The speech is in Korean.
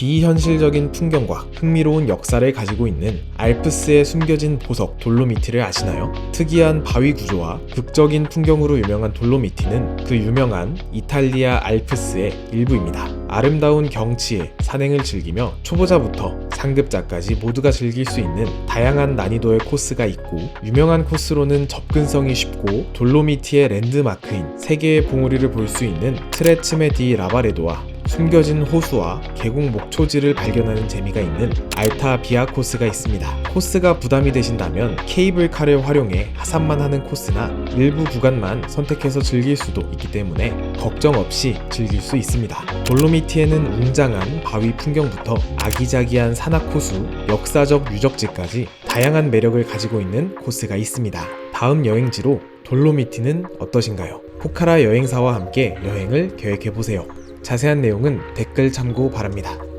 비현실적인 풍경과 흥미로운 역사를 가지고 있는 알프스의 숨겨진 보석 돌로미티를 아시나요? 특이한 바위 구조와 극적인 풍경으로 유명한 돌로미티는 그 유명한 이탈리아 알프스의 일부입니다. 아름다운 경치에 산행을 즐기며 초보자부터 상급자까지 모두가 즐길 수 있는 다양한 난이도의 코스가 있고 유명한 코스로는 접근성이 쉽고 돌로미티의 랜드마크인 세계의 봉우리를 볼 수 있는 트레츠메 디 라바레도와 숨겨진 호수와 계곡 목초지를 발견하는 재미가 있는 알타 비아 코스가 있습니다. 코스가 부담이 되신다면 케이블카를 활용해 하산만 하는 코스나 일부 구간만 선택해서 즐길 수도 있기 때문에 걱정 없이 즐길 수 있습니다. 돌로미티에는 웅장한 바위 풍경부터 아기자기한 산악호수, 역사적 유적지까지 다양한 매력을 가지고 있는 코스가 있습니다. 다음 여행지로 돌로미티는 어떠신가요? 포카라 여행사와 함께 여행을 계획해보세요. 자세한 내용은 댓글 참고 바랍니다.